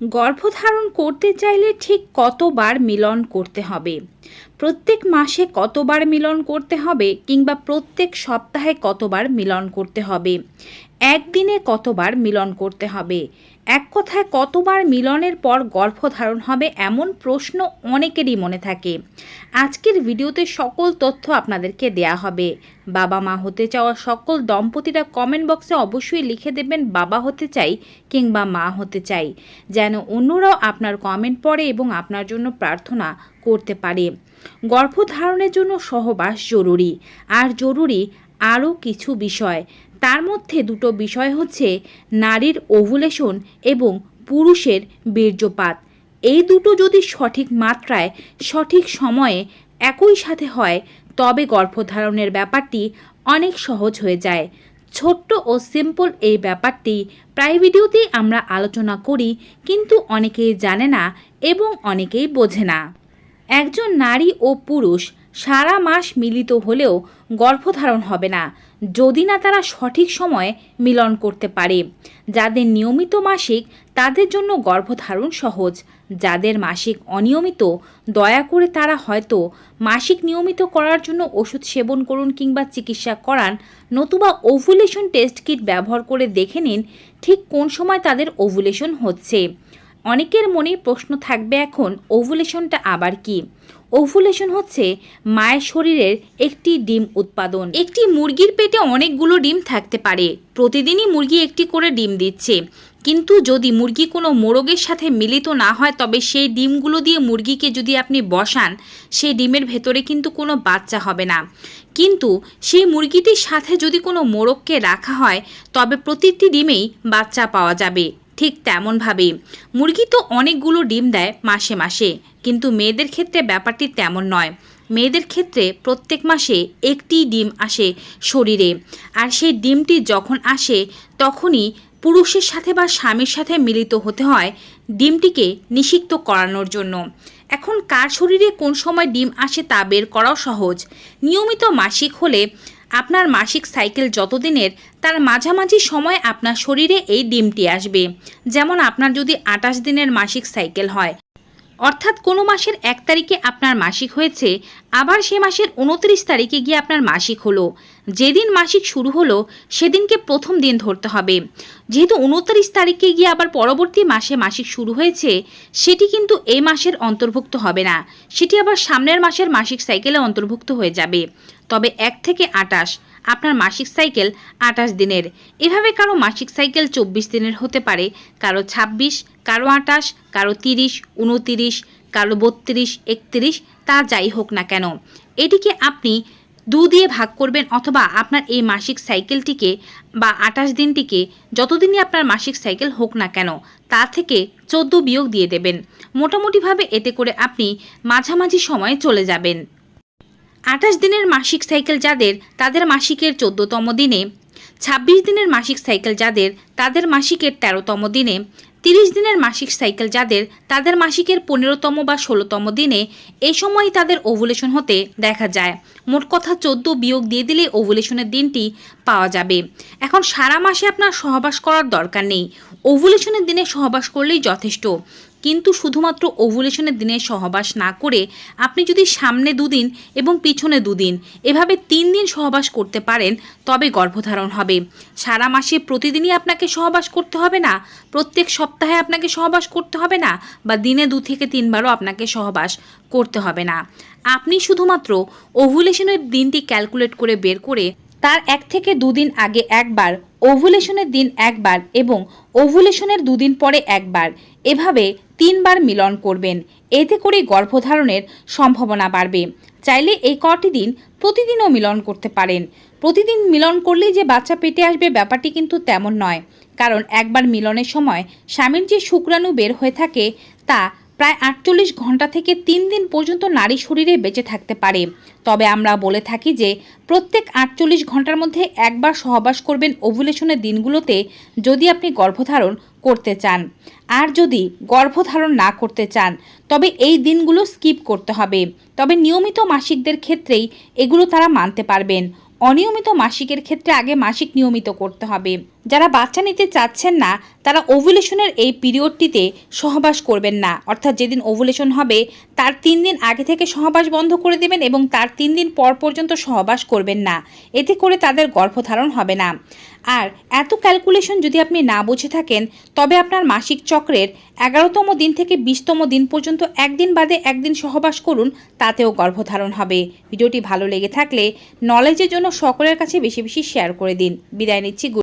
গর্ভধারণ করতে চাইলে ঠিক কতবার মিলন করতে হবে? প্রত্যেক মাসে কতবার মিলন করতে হবে কিংবা প্রত্যেক সপ্তাহে কতবার মিলন করতে হবে? একদিনে কতবার মিলন করতে হবে? এক কথায় কতবার মিলনের পর গর্ভধারণ হবে এমন প্রশ্ন অনেকেরই মনে থাকে। আজকের ভিডিওতে সকল তথ্য আপনাদেরকে দেয়া হবে। বাবা মা হতে চাওয়া সকল দম্পতিরা কমেন্ট বক্সে অবশ্যই লিখে দেবেন বাবা হতে চাই কিংবা মা হতে চাই। যেন অন্যরাও আপনার কমেন্ট পড়ে এবং আপনার জন্য প্রার্থনা করতে পারে। গর্ভধারণের জন্য সহবাস জরুরি। আর জরুরি আরও কিছু বিষয়। তার মধ্যে দুটো বিষয় হচ্ছে নারীর ওভুলেশন এবং পুরুষের বীর্যপাত। এই দুটো যদি সঠিক মাত্রায়, সঠিক সময়ে একই সাথে হয়, তবে গর্ভধারণের ব্যাপারটি অনেক সহজ হয়ে যায়। ছোট্ট ও সিম্পল এই ব্যাপারটি প্রায় ভিডিওতেই আমরা আলোচনা করি, কিন্তু অনেকেই জানে না এবং অনেকেই বোঝে না। একজন নারী ও পুরুষ সারা মাস মিলিত হলেও গর্ভধারণ হবে না, যদি না তারা সঠিক সময়ে মিলন করতে পারে। যাদের নিয়মিত মাসিক, তাদের জন্য গর্ভধারণ সহজ। যাদের মাসিক অনিয়মিত, দয়া করে তারা হয়তো মাসিক নিয়মিত করার জন্য ওষুধ সেবন করুন কিংবা চিকিৎসা করান। নতুবা ওভুলেশন টেস্ট কিট ব্যবহার করে দেখে নিন ঠিক কোন সময় তাদের ওভুলেশন হচ্ছে। অনেকের মনে প্রশ্ন থাকবে এখন, ওভুলেশনটা আবার কি? ওভুলেশন হচ্ছে মায়ের শরীরের একটি ডিম উৎপাদন। একটি মুরগির পেটে অনেকগুলো ডিম থাকতে পারে। প্রতিদিনই মুরগি একটি করে ডিম দিচ্ছে। কিন্তু যদি মুরগি কোনো মোরগের সাথে মিলিত না হয়, তবে সেই ডিমগুলো দিয়ে মুরগিকে যদি আপনি বসান, সেই ডিমের ভেতরে কিন্তু কোনো বাচ্চা হবে না। কিন্তু সেই মুরগিটির সাথে যদি কোনো মোরগকে রাখা হয়, তবে প্রতিটি ডিমেই বাচ্চা পাওয়া যাবে। ঠিক তেমনভাবে মুরগি তো অনেকগুলো ডিম দেয় মাসে মাসে, কিন্তু মেয়েদের ক্ষেত্রে ব্যাপারটি তেমন নয়। মেয়েদের ক্ষেত্রে প্রত্যেক মাসে একটি ডিম আসে শরীরে, আর সেই ডিমটি যখন আসে তখনই পুরুষের সাথে বা স্বামীর সাথে মিলিত হতে হয় ডিমটিকে নিষিক্ত করানোর জন্য। এখন কার শরীরে কোন সময় ডিম আসে তা বের করাও সহজ। নিয়মিত মাসিক হলে আপনার মাসিক সাইকেল যতদিনের, তার মাঝামাঝি সময় আপনার শরীরে এই ডিমটি আসবে। যেমন আপনার যদি আটাশ দিনের মাসিক সাইকেল হয়। অর্থাৎ কোনো মাসের এক তারিখে আপনার মাসিক হয়েছে, আবার সে মাসের উনত্রিশ তারিখে গিয়ে আপনার মাসিক হলো। যেদিন মাসিক শুরু হলো, সেদিনকে প্রথম দিন ধরতে হবে। যেহেতু উনত্রিশ তারিখে গিয়ে আবার পরবর্তী মাসে মাসিক শুরু হয়েছে, সেটি কিন্তু এই মাসের অন্তর্ভুক্ত হবে না। সেটি আবার সামনের মাসের মাসিক সাইকেলে অন্তর্ভুক্ত হয়ে যাবে। তবে এক থেকে আটাশ, আপনার মাসিক সাইকেল আটাশ দিনের। এভাবে কারও মাসিক সাইকেল চব্বিশ দিনের হতে পারে, কারও ছাব্বিশ, কারও আটাশ, কারও তিরিশ উনতিরিশ কারও বত্রিশ, একত্রিশ, তা যাই হোক না কেন। এটিকে আপনি দু দিয়ে ভাগ করবেন অথবা আপনার এই মাসিক সাইকেলটিকে বা আটাশ দিনটিকে যতদিনই আপনার মাসিক সাইকেল হোক না কেন, তা থেকে চোদ্দ বিয়োগ দিয়ে দেবেন। মোটামুটিভাবে এতে করে আপনি মাঝামাঝি সময়ে চলে যাবেন। আঠাশ দিনের মাসিক সাইকেল যাদের, তাদের মাসিকের চোদ্দতম দিনে। ছাব্বিশ দিনের মাসিক সাইকেল যাদের, তাদের মাসিকের তেরোতম দিনে। তিরিশ দিনের মাসিক সাইকেল যাদের, তাদের মাসিকের পনেরোতম বা ষোলোতম দিনে। এই সময় তাদের ওভুলেশন হতে দেখা যায়। মোট কথা চোদ্দ বিয়োগ দিয়ে দিলে ওভুলেশনের দিনটি পাওয়া যাবে। এখন সারা মাসে আপনার সহবাস করার দরকার নেই। ওভুলেশনের দিনে সহবাস করলেই যথেষ্ট। কিন্তু শুধুমাত্র ওভুলেশনের দিনে সহবাস না করে আপনি যদি সামনে দুদিন এবং পিছনে দুদিন এভাবে তিন দিন সহবাস করতে পারেন, তবে গর্ভধারণ হবে। সারা মাসে প্রতিদিনই আপনাকে সহবাস করতে হবে না? প্রত্যেক সপ্তাহে আপনাকে সহবাস করতে হবে না? বা দিনে দু থেকে তিনবারও আপনাকে সহবাস করতে হবে না? আপনি শুধুমাত্র ওভুলেশনের দিনটি ক্যালকুলেট করে বের করে তার এক থেকে দুদিন আগে একবার ওভুলেশনের দিন একবার এবং ওভুলেশনের দুদিন পরে একবার। এভাবে তিনবার মিলন করবেন। এতে করে গর্ভধারণের সম্ভাবনা বাড়বে। চাইলে এই কটি দিন প্রতিদিনও মিলন করতে পারেন। প্রতিদিন মিলন করলেই যে বাচ্চা পেটে আসবে ব্যাপারটি কিন্তু তেমন নয়। কারণ একবার মিলনের সময় স্বামীর যে শুক্রাণু বের হয়ে থাকে তা প্রায় আটচল্লিশ ঘণ্টা থেকে তিন দিন পর্যন্ত নারী শরীরে বেঁচে থাকতে পারে। তবে আমরা বলে থাকি যে, প্রত্যেক আটচল্লিশ ঘণ্টার মধ্যে একবার সহবাস করবেন ওভুলেশনের দিনগুলোতে যদি আপনি গর্ভধারণ করতে চান। আর যদি গর্ভধারণ না করতে চান, তবে এই দিনগুলো স্কিপ করতে হবে। তবে নিয়মিত মাসিকদের ক্ষেত্রেই এগুলো তারা মানতে পারবেন। অনিয়মিত মাসিকের ক্ষেত্রে আগে মাসিক নিয়মিত করতে হবে। যারা বাচ্চা নিতে চাচ্ছেন না, তারা ওভুলেশনের এই পিরিয়ডটিতে সহবাস করবেন না। অর্থাৎ যেদিন ওভুলেশন হবে, তার তিন দিন আগে থেকে সহবাস বন্ধ করে দেবেন এবং তার তিন দিন পর পর্যন্ত সহবাস করবেন না। এতে করে তাদের গর্ভধারণ হবে না। আর এত ক্যালকুলেশন যদি আপনি না বুঝে থাকেন, তবে আপনার মাসিক চক্রের এগারোতম দিন থেকে বিশতম দিন পর্যন্ত একদিন বাদে একদিন সহবাস করুন, তাতেও গর্ভধারণ হবে। ভিডিওটি ভালো লেগে থাকলে নলেজের জন্য সকলের কাছে বেশি বেশি শেয়ার করে দিন। বিদায় নিচ্ছি